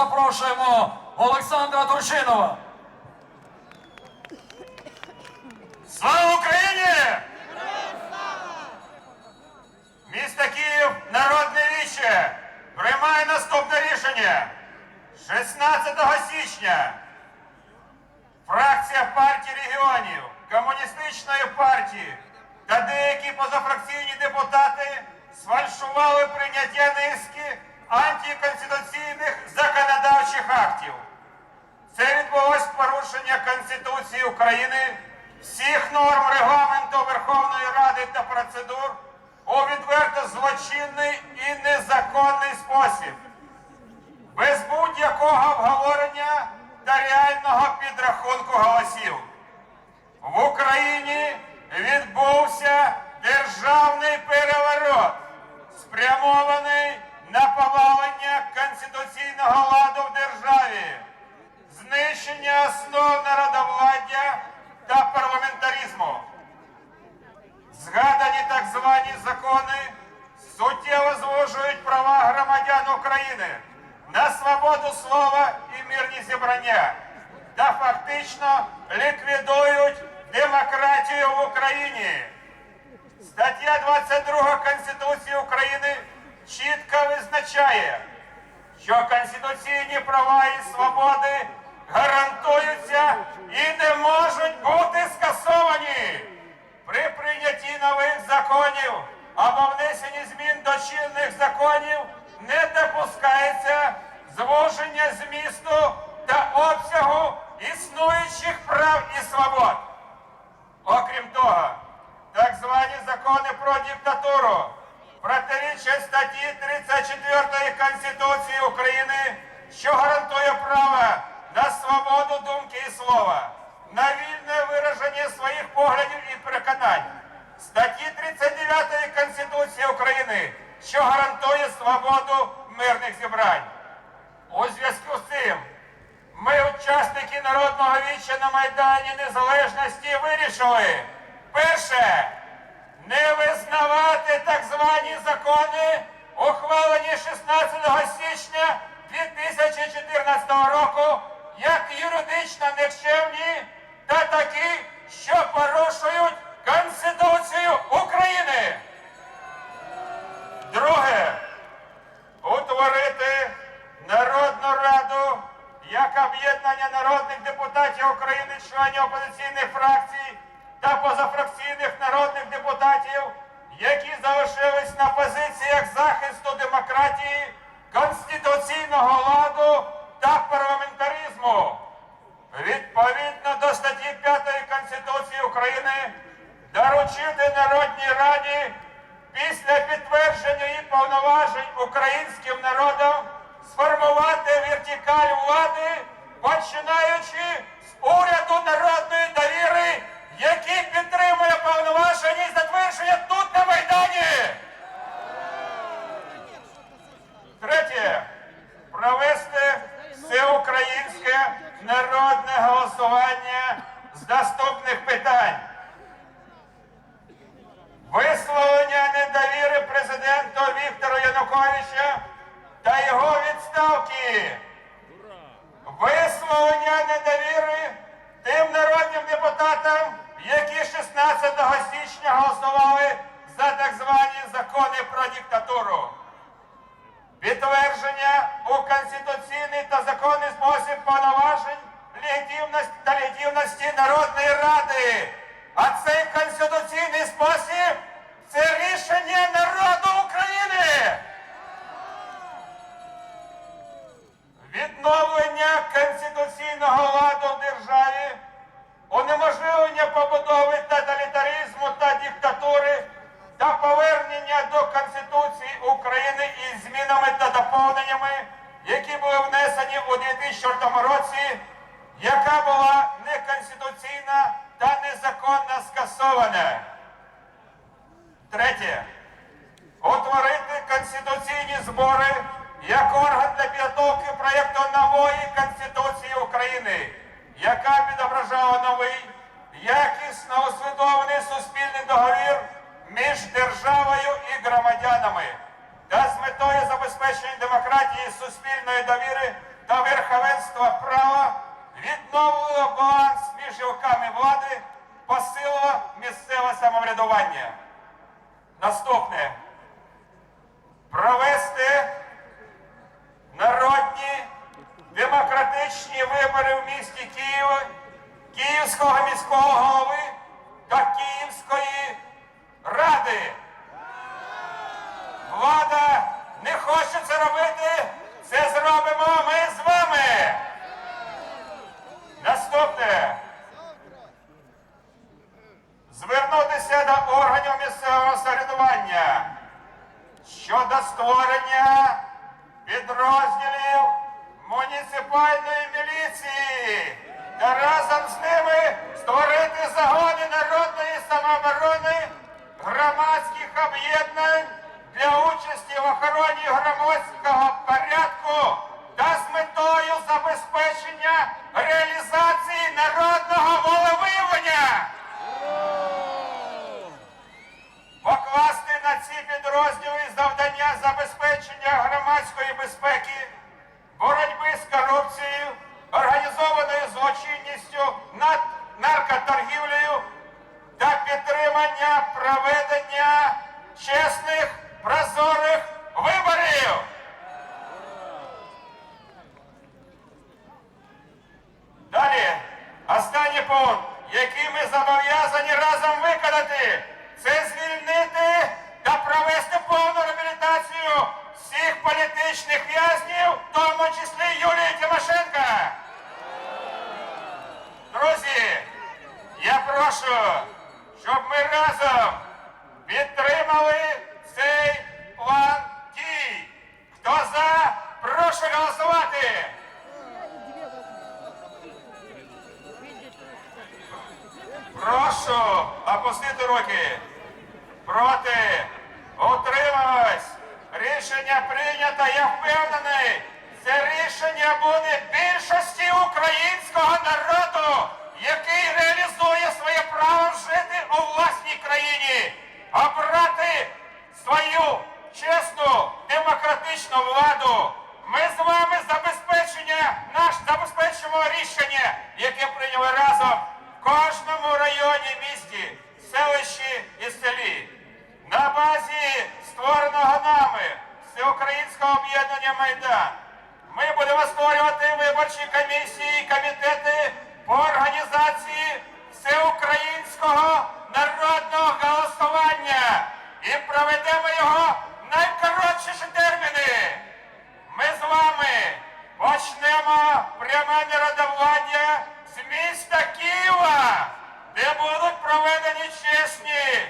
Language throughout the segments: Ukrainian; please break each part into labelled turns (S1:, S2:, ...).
S1: запрошуємо Олександра Турчинова.
S2: Слава Україні! Місто Київ, Народне віче приймає наступне рішення. 16 січня фракція партії регіонів, комуністичної партії та деякі позафракційні депутати сфальшували прийняття низки антиконституційних законодавчих актів. Це відбулось порушення Конституції України, всіх норм регламенту Верховної Ради та процедур у відверто злочинний і незаконний спосіб, без будь-якого обговорення та реального підрахунку голосів. В Україні відбувся державний переворот, спрямований на повалення конституційного ладу в державі знищення основ народовладдя та парламентаризму. Згадані так звані закони суттєво звужують права громадян України на свободу слова і мирні зібрання та фактично ліквідують демократію в Україні. Стаття 22 Конституції України чітко визначає, що конституційні права і свободи гарантуються і не можуть бути скасовані при прийнятті нових законів або внесенні змін до чинних законів не допускається звуження змісту та обсягу існуючих прав і свобод. Окрім того, так звані закони про диктатуру протирічать статті 34 Конституції України, що гарантує право на свободу думки і слова, на вільне вираження своїх поглядів і переконань. Статті 39 Конституції України, що гарантує свободу мирних зібрань. У зв'язку з цим ми, учасники народного віччя на Майдані Незалежності, вирішили перше не визнавати так звані закони, ухвалені 16 січня 2014 року, як юридично никчемні та такі, що порушують Конституцію України. Друге утворити Народну Раду як об'єднання народних депутатів України, членів опозиційних фракцій та позафракційних народних депутатів, які залишились на позиціях захисту демократії, конституційного ладу та парламентаризму. Відповідно до статті 5 Конституції України доручити Народній Раді після підтвердження її повноважень українським народом сформувати вертикаль влади, починаючи з уряду народної довіри, який підтримує повноваження і затвердження тут на Майдані. Третє. Провести всеукраїнське народне голосування з наступних питань. Висловлення недовіри президенту Віктору Януковича та його відставки. Висловлення недовіри тим народним депутатам, які 16 січня голосували за так звані закони про диктатуру. Підтвердження у конституційний та законний спосіб повноважень легітимності та легітимності Народної Ради. А цей конституційний спосіб це рішення народу України. Відновлення конституційного ладу в державі, унеможливлення побудови тоталітаризму та диктатури та повернення до Конституції України із змінами та доповненнями, які були внесені у 2004 році, яка була неконституційна та незаконно скасована. Третє. Утворити конституційні збори як орган для підготовки проєкту нової Конституції України, яка відображала новий, якісно усвідомлений суспільний договір між державою і громадянами та з метою забезпечення демократії, суспільної довіри та верховенства права відновило баланс між гілками влади, посилило місцеве самоврядування. Наступне провести народні демократичні вибори в місті Києва, Київського міського голови та Київської ради. Влада не хоче це робити. Це зробимо ми з вами. Наступне. Звернутися до органів місцевого самоврядування щодо створення підрозділів муніципальної міліції та разом з ними створити загони народної самооборони громадських об'єднань для участі в охороні громадського порядку та з метою забезпечення реалізації народного волевиявлення. Пункт, який ми зобов'язані разом виконати, це звільнити та провести повну реабілітацію всіх політичних в'язнів, в тому числі Юлії Тимошенко. Друзі, я прошу, щоб ми разом підтримали цей план дій. Хто за, прошу голосувати. Прошу опустити руки. Проти. Утрималось. Рішення прийнято. Я впевнений. Це рішення буде більшості українського народу, який реалізує своє право жити у власній країні, обрати свою чесну демократичну владу. Ми з вами забезпечення, наш забезпечимо рішення, яке прийняли разом в кожному районі, місті, селищі і селі. На базі створеного нами Всеукраїнського об'єднання Майдан ми будемо створювати виборчі комісії і комітети по організації всеукраїнського народного голосування і проведемо його в найкоротші терміни. Ми з вами почнемо пряме народовладдя з міста Києва, де будуть проведені чесні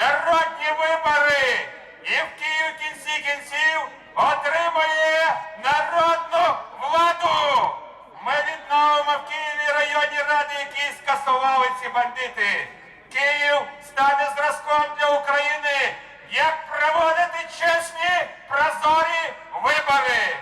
S2: народні вибори. І в Київ в кінці кінців отримує народну владу. Ми відновимо в Києві районні ради, які скасували ці бандити. Київ стане зразком для України, як проводити чесні, прозорі вибори.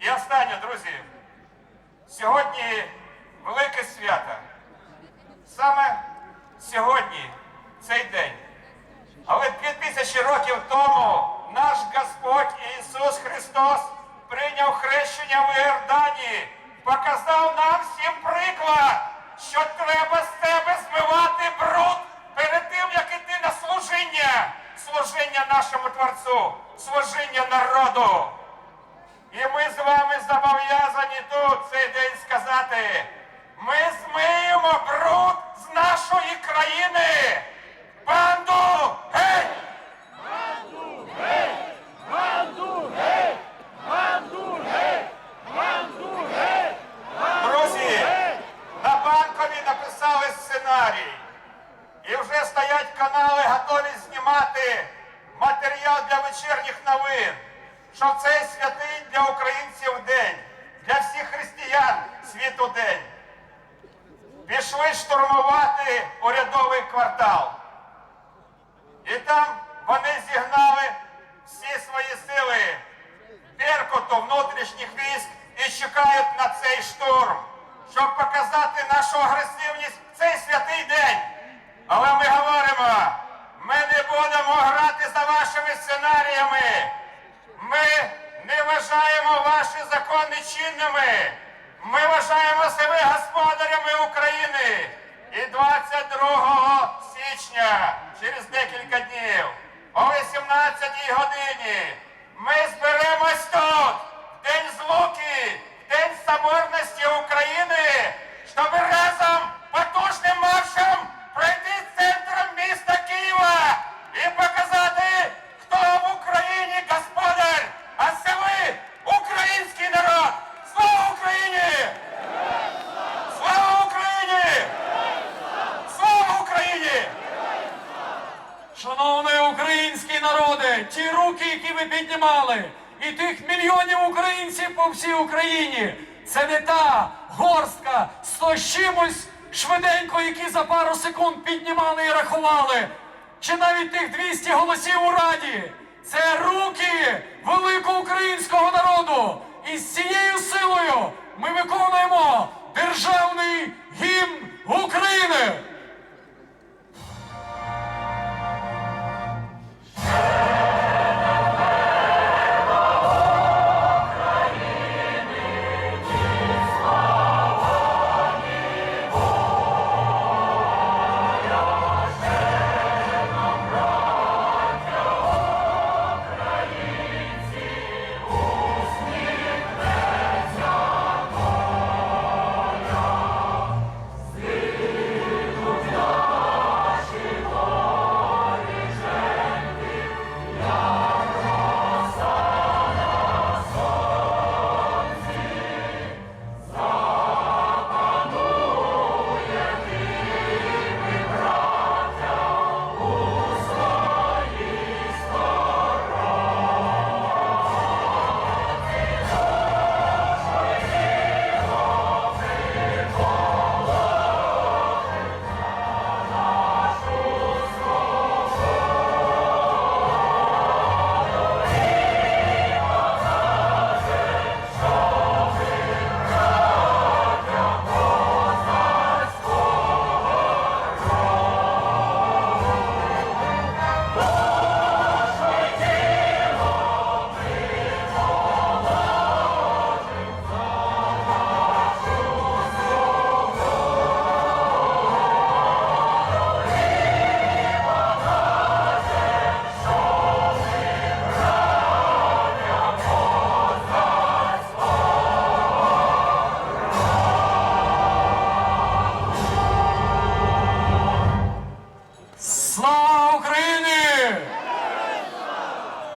S2: І останнє, друзі. Сьогодні велике свято. Саме сьогодні, цей день. Але дві тисячі років тому наш Господь Ісус Христос прийняв хрещення в Іордані, показав нам всім приклад, що треба з себе змивати бруд перед тим, як іти на служіння, служіння нашому Творцю, служіння народу. І ми з вами зобов'язані тут цей день сказати, ми змиємо бруд з нашої країни. Банду геть! Гей! Геть! Геть! Друзі, на банкові написали сценарій. І вже стоять канали, готові знімати матеріал для вечірніх новин, що в цей святий для українців день, для всіх християн світу день. Пішли штурмувати урядовий квартал. І там вони зігнали всі свої сили Беркуту внутрішніх військ і чекають на цей штурм, щоб показати нашу агресивність в цей святий день. Але ми говоримо, Ми не будемо грати за вашими сценаріями. Ми не вважаємо ваші закони чинними. Ми вважаємо себе господарями України. І 22 січня, через декілька днів, о 18 годині, ми зберемось тут, в День Злуки, в День Соборності України, щоб разом потужним маршем пройти центром міста Києва і показати, хто в Україні господар, а це ви, український народ! Слава Україні! Слава Україні! Слава Україні!
S1: Шановний український народе, ті руки, які ви піднімали, і тих мільйонів українців по всій Україні, це не та горстка сто чимось швиденько, які за пару секунд піднімали і рахували, чи навіть тих 200 голосів у Раді. Це руки великого українського народу. І з цією силою ми виконуємо державний гімн України.